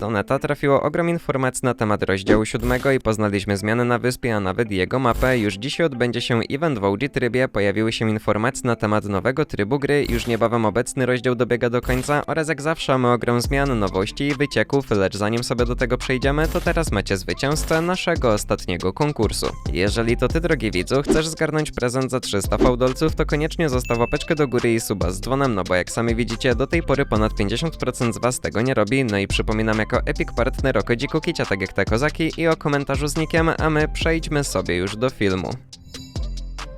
Do neta trafiło ogrom informacji na temat rozdziału 7 i poznaliśmy zmiany na wyspie, a nawet jego mapę. Już dzisiaj odbędzie się event w OG trybie, pojawiły się informacje na temat nowego trybu gry, już niebawem obecny rozdział dobiega do końca. Oraz jak zawsze mamy ogrom zmian, nowości i wycieków, lecz zanim sobie do tego przejdziemy, to teraz macie zwycięzcę naszego ostatniego konkursu. Jeżeli to ty, drogi widzu, chcesz zgarnąć prezent za 300 fałdolców, to koniecznie zostaw łapeczkę do góry i suba z dzwonem, no bo jak sami widzicie, do tej pory ponad 50% z was tego nie robi, no i przypominam jako Epic Partner o kodziku Kicia, tak jak te kozaki i o komentarzu z nikiem, a my przejdźmy sobie już do filmu.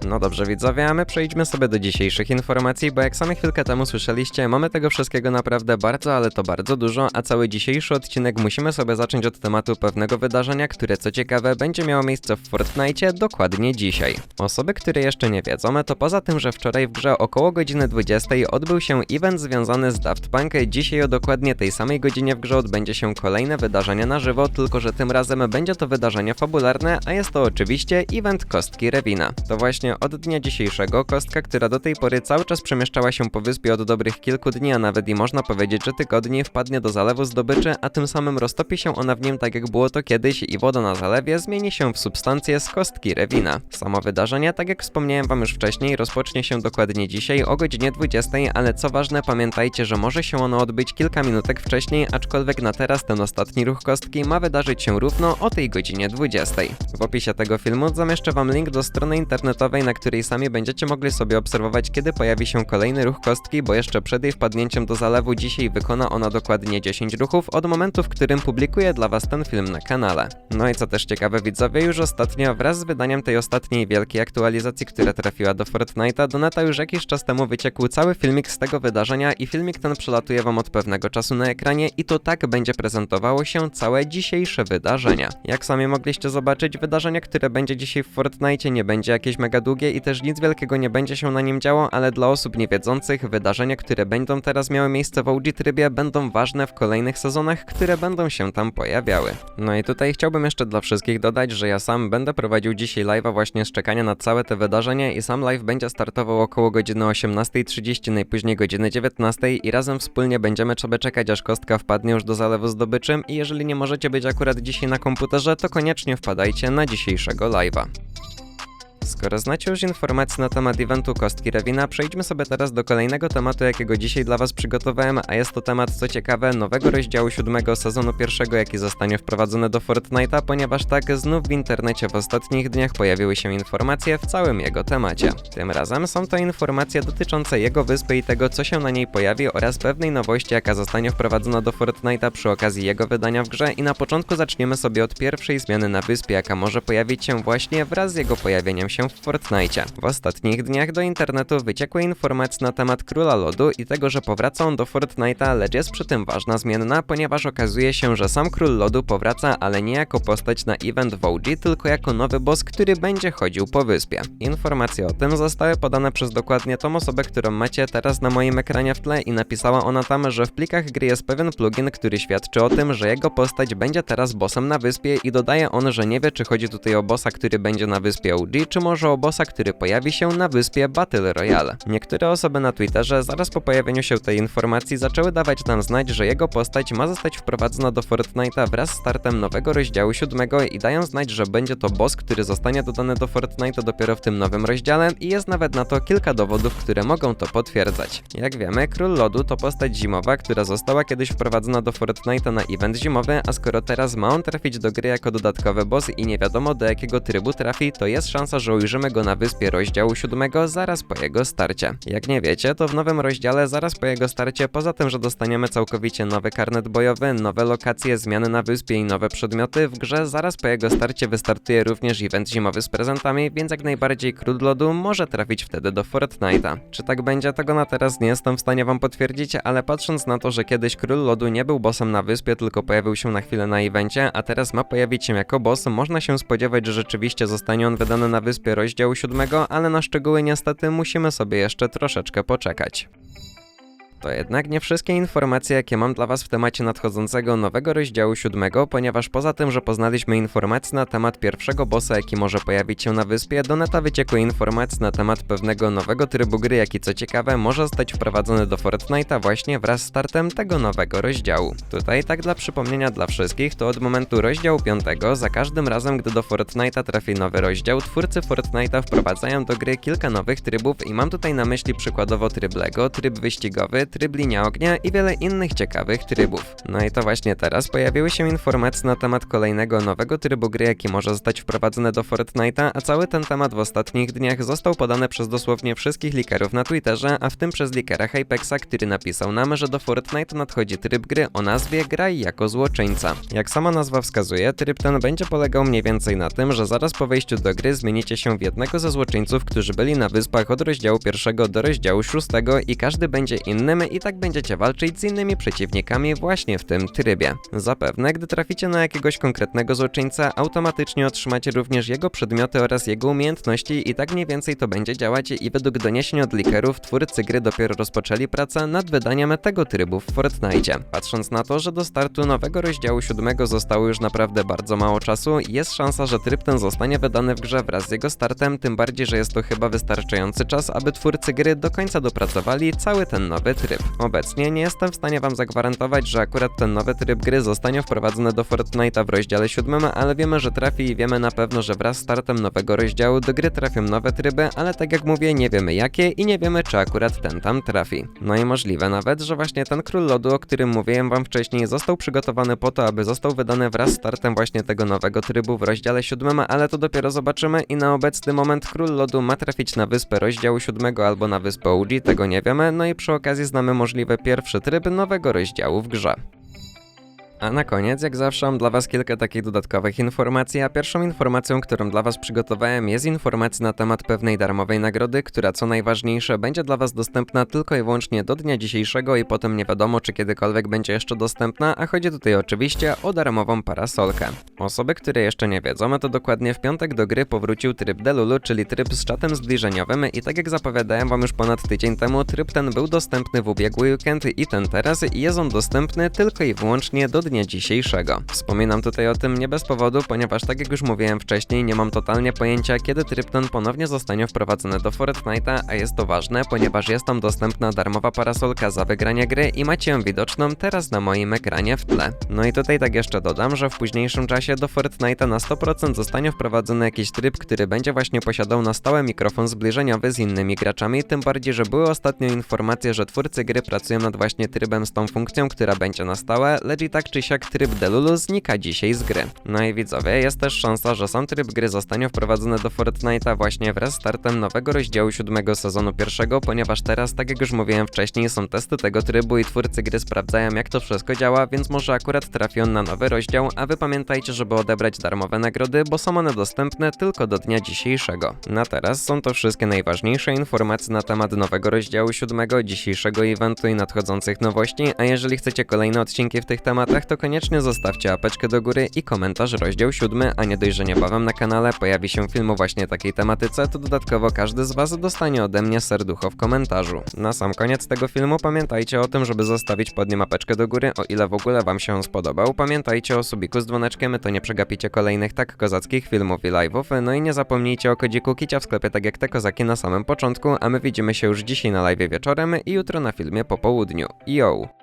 No dobrze widzowie, a my przejdźmy sobie do dzisiejszych informacji, bo jak sami chwilkę temu słyszeliście, mamy tego wszystkiego naprawdę bardzo, ale to bardzo dużo, a cały dzisiejszy odcinek musimy sobie zacząć od tematu pewnego wydarzenia, które co ciekawe będzie miało miejsce w Fortnite dokładnie dzisiaj. Osoby, które jeszcze nie wiedzą, to poza tym, że wczoraj w grze około godziny 20 odbył się event związany z Daft Punk, dzisiaj o dokładnie tej samej godzinie w grze odbędzie się kolejne wydarzenie na żywo, tylko że tym razem będzie to wydarzenie fabularne, a jest to oczywiście event Kostki Rewina. To właśnie od dnia dzisiejszego kostka, która do tej pory cały czas przemieszczała się po wyspie od dobrych kilku dni, a nawet i można powiedzieć, że tygodni, wpadnie do zalewu zdobyczy, a tym samym roztopi się ona w nim tak jak było to kiedyś i woda na zalewie zmieni się w substancję z kostki Rewina. Samo wydarzenie, tak jak wspomniałem wam już wcześniej, rozpocznie się dokładnie dzisiaj o godzinie 20, ale co ważne, pamiętajcie, że może się ono odbyć kilka minutek wcześniej, aczkolwiek na teraz ten ostatni ruch kostki ma wydarzyć się równo o tej godzinie 20. W opisie tego filmu zamieszczę wam link do strony internetowej, na której sami będziecie mogli sobie obserwować, kiedy pojawi się kolejny ruch kostki, bo jeszcze przed jej wpadnięciem do zalewu dzisiaj wykona ona dokładnie 10 ruchów od momentu, w którym publikuję dla was ten film na kanale. No i co też ciekawe widzowie, już ostatnio wraz z wydaniem tej ostatniej wielkiej aktualizacji, która trafiła do Fortnite'a, do neta już jakiś czas temu wyciekł cały filmik z tego wydarzenia i filmik ten przelatuje wam od pewnego czasu na ekranie i to tak będzie prezentowało się całe dzisiejsze wydarzenia. Jak sami mogliście zobaczyć, wydarzenie, które będzie dzisiaj w Fortnite nie będzie jakieś mega długie i też nic wielkiego nie będzie się na nim działo, ale dla osób niewiedzących wydarzenia, które będą teraz miały miejsce w OG trybie będą ważne w kolejnych sezonach, które będą się tam pojawiały. No i tutaj chciałbym jeszcze dla wszystkich dodać, że ja sam będę prowadził dzisiaj live'a właśnie z czekania na całe te wydarzenia i sam live będzie startował około godziny 18.30, najpóźniej godziny 19.00 i razem wspólnie będziemy sobie czekać aż kostka wpadnie już do zalewu zdobyczym i jeżeli nie możecie być akurat dzisiaj na komputerze, to koniecznie wpadajcie na dzisiejszego live'a. Skoro znacie już informacje na temat eventu Kostki Rewina, przejdźmy sobie teraz do kolejnego tematu, jakiego dzisiaj dla Was przygotowałem, a jest to temat, co ciekawe, nowego rozdziału siódmego sezonu pierwszego, jaki zostanie wprowadzony do Fortnite'a, ponieważ tak znów w internecie w ostatnich dniach pojawiły się informacje w całym jego temacie. Tym razem są to informacje dotyczące jego wyspy i tego, co się na niej pojawi oraz pewnej nowości, jaka zostanie wprowadzona do Fortnite'a przy okazji jego wydania w grze i na początku zaczniemy sobie od pierwszej zmiany na wyspie, jaka może pojawić się właśnie wraz z jego pojawieniem się w Fortnite. W ostatnich dniach do internetu wyciekły informacje na temat Króla Lodu i tego, że powraca on do Fortnite'a, lecz jest przy tym ważna zmienna, ponieważ okazuje się, że sam Król Lodu powraca, ale nie jako postać na event w OG, tylko jako nowy boss, który będzie chodził po wyspie. Informacje o tym zostały podane przez dokładnie tą osobę, którą macie teraz na moim ekranie w tle i napisała ona tam, że w plikach gry jest pewien plugin, który świadczy o tym, że jego postać będzie teraz bossem na wyspie i dodaje on, że nie wie, czy chodzi tutaj o bossa, który będzie na wyspie OG, czy może o bossa, który pojawi się na wyspie Battle Royale. Niektóre osoby na Twitterze zaraz po pojawieniu się tej informacji zaczęły dawać nam znać, że jego postać ma zostać wprowadzona do Fortnite'a wraz z startem nowego rozdziału 7 i dają znać, że będzie to boss, który zostanie dodany do Fortnite'a dopiero w tym nowym rozdziale i jest nawet na to kilka dowodów, które mogą to potwierdzać. Jak wiemy, Król Lodu to postać zimowa, która została kiedyś wprowadzona do Fortnite'a na event zimowy, a skoro teraz ma on trafić do gry jako dodatkowy boss i nie wiadomo do jakiego trybu trafi, to jest szansa, że ujrzymy go na wyspie rozdziału 7 zaraz po jego starcie. Jak nie wiecie, to w nowym rozdziale zaraz po jego starcie, poza tym, że dostaniemy całkowicie nowy karnet bojowy, nowe lokacje, zmiany na wyspie i nowe przedmioty, w grze zaraz po jego starcie wystartuje również event zimowy z prezentami, więc jak najbardziej Król Lodu może trafić wtedy do Fortnite'a. Czy tak będzie, tego na teraz nie jestem w stanie wam potwierdzić, ale patrząc na to, że kiedyś Król Lodu nie był bossem na wyspie, tylko pojawił się na chwilę na evencie, a teraz ma pojawić się jako boss, można się spodziewać, że rzeczywiście zostanie on wydany na wyspie rozdziału 7, ale na szczegóły niestety musimy sobie jeszcze troszeczkę poczekać. To jednak nie wszystkie informacje, jakie mam dla Was w temacie nadchodzącego nowego rozdziału siódmego, ponieważ poza tym, że poznaliśmy informacje na temat pierwszego bossa, jaki może pojawić się na wyspie, do neta wyciekły informacje na temat pewnego nowego trybu gry, jaki co ciekawe może zostać wprowadzony do Fortnite'a właśnie wraz z startem tego nowego rozdziału. Tutaj tak dla przypomnienia dla wszystkich, to od momentu rozdziału 5 za każdym razem, gdy do Fortnite'a trafi nowy rozdział, twórcy Fortnite'a wprowadzają do gry kilka nowych trybów i mam tutaj na myśli przykładowo tryb LEGO, tryb wyścigowy, tryb linia ognia i wiele innych ciekawych trybów. No i to właśnie teraz pojawiły się informacje na temat kolejnego nowego trybu gry, jaki może zostać wprowadzony do Fortnite'a, a cały ten temat w ostatnich dniach został podany przez dosłownie wszystkich likerów na Twitterze, a w tym przez likera Hypexa, który napisał nam, że do Fortnite nadchodzi tryb gry o nazwie Graj jako złoczyńca. Jak sama nazwa wskazuje, tryb ten będzie polegał mniej więcej na tym, że zaraz po wejściu do gry zmienicie się w jednego ze złoczyńców, którzy byli na wyspach od rozdziału pierwszego do rozdziału szóstego i każdy będzie innym i tak będziecie walczyć z innymi przeciwnikami właśnie w tym trybie. Zapewne, gdy traficie na jakiegoś konkretnego złoczyńca, automatycznie otrzymacie również jego przedmioty oraz jego umiejętności i tak mniej więcej to będzie działać i według doniesień od likerów twórcy gry dopiero rozpoczęli pracę nad wydaniem tego trybu w Fortnite. Patrząc na to, że do startu nowego rozdziału siódmego zostało już naprawdę bardzo mało czasu, jest szansa, że tryb ten zostanie wydany w grze wraz z jego startem, tym bardziej, że jest to chyba wystarczający czas, aby twórcy gry do końca dopracowali cały ten nowy tryb. Obecnie nie jestem w stanie wam zagwarantować, że akurat ten nowy tryb gry zostanie wprowadzony do Fortnite'a w rozdziale siódmym, ale wiemy, że trafi i wiemy na pewno, że wraz z startem nowego rozdziału do gry trafią nowe tryby, ale tak jak mówię, nie wiemy jakie i nie wiemy, czy akurat ten tam trafi. No i możliwe nawet, że właśnie ten Król Lodu, o którym mówiłem wam wcześniej, został przygotowany po to, aby został wydany wraz z startem właśnie tego nowego trybu w rozdziale siódmym, ale to dopiero zobaczymy i na obecny moment Król Lodu ma trafić na wyspę rozdziału siódmego albo na wyspę OG, tego nie wiemy, no i przy okazji znamy możliwy pierwszy tryb nowego rozdziału w grze. A na koniec, jak zawsze, mam dla Was kilka takich dodatkowych informacji, a pierwszą informacją, którą dla Was przygotowałem, jest informacja na temat pewnej darmowej nagrody, która co najważniejsze będzie dla Was dostępna tylko i wyłącznie do dnia dzisiejszego i potem nie wiadomo, czy kiedykolwiek będzie jeszcze dostępna, a chodzi tutaj oczywiście o darmową parasolkę. Osoby, które jeszcze nie wiedzą, to dokładnie w piątek do gry powrócił tryb Delulu, czyli tryb z czatem zbliżeniowym i tak jak zapowiadałem Wam już ponad tydzień temu, tryb ten był dostępny w ubiegły weekend i ten teraz i jest on dostępny tylko i wyłącznie do dnia dzisiejszego. Wspominam tutaj o tym nie bez powodu, ponieważ tak jak już mówiłem wcześniej, nie mam totalnie pojęcia, kiedy tryb ten ponownie zostanie wprowadzony do Fortnite'a, a jest to ważne, ponieważ jest tam dostępna darmowa parasolka za wygranie gry i macie ją widoczną teraz na moim ekranie w tle. No i tutaj tak jeszcze dodam, że w późniejszym czasie do Fortnite'a na 100% zostanie wprowadzony jakiś tryb, który będzie właśnie posiadał na stałe mikrofon zbliżeniowy z innymi graczami, tym bardziej, że były ostatnio informacje, że twórcy gry pracują nad właśnie trybem z tą funkcją, która będzie na stałe, lecz i tak czy siak tryb Delulu znika dzisiaj z gry. No i widzowie, jest też szansa, że sam tryb gry zostanie wprowadzony do Fortnite'a właśnie wraz z startem nowego rozdziału siódmego sezonu pierwszego, ponieważ teraz, tak jak już mówiłem wcześniej, są testy tego trybu i twórcy gry sprawdzają jak to wszystko działa, więc może akurat trafi on na nowy rozdział, a wy pamiętajcie, żeby odebrać darmowe nagrody, bo są one dostępne tylko do dnia dzisiejszego. Na teraz są to wszystkie najważniejsze informacje na temat nowego rozdziału siódmego, dzisiejszego eventu i nadchodzących nowości, a jeżeli chcecie kolejne odcinki w tych tematach, to koniecznie zostawcie apeczkę do góry i komentarz rozdział 7, a nie dość, że niebawem na kanale pojawi się film o właśnie takiej tematyce, to dodatkowo każdy z Was dostanie ode mnie serducho w komentarzu. Na sam koniec tego filmu pamiętajcie o tym, żeby zostawić pod nim apeczkę do góry, o ile w ogóle Wam się spodobał. Pamiętajcie o subiku z dzwoneczkiem, to nie przegapicie kolejnych tak kozackich filmów i live'ów, no i nie zapomnijcie o kodziku kicia w sklepie tak jak te kozaki na samym początku, a my widzimy się już dzisiaj na live wieczorem i jutro na filmie po południu. Yo!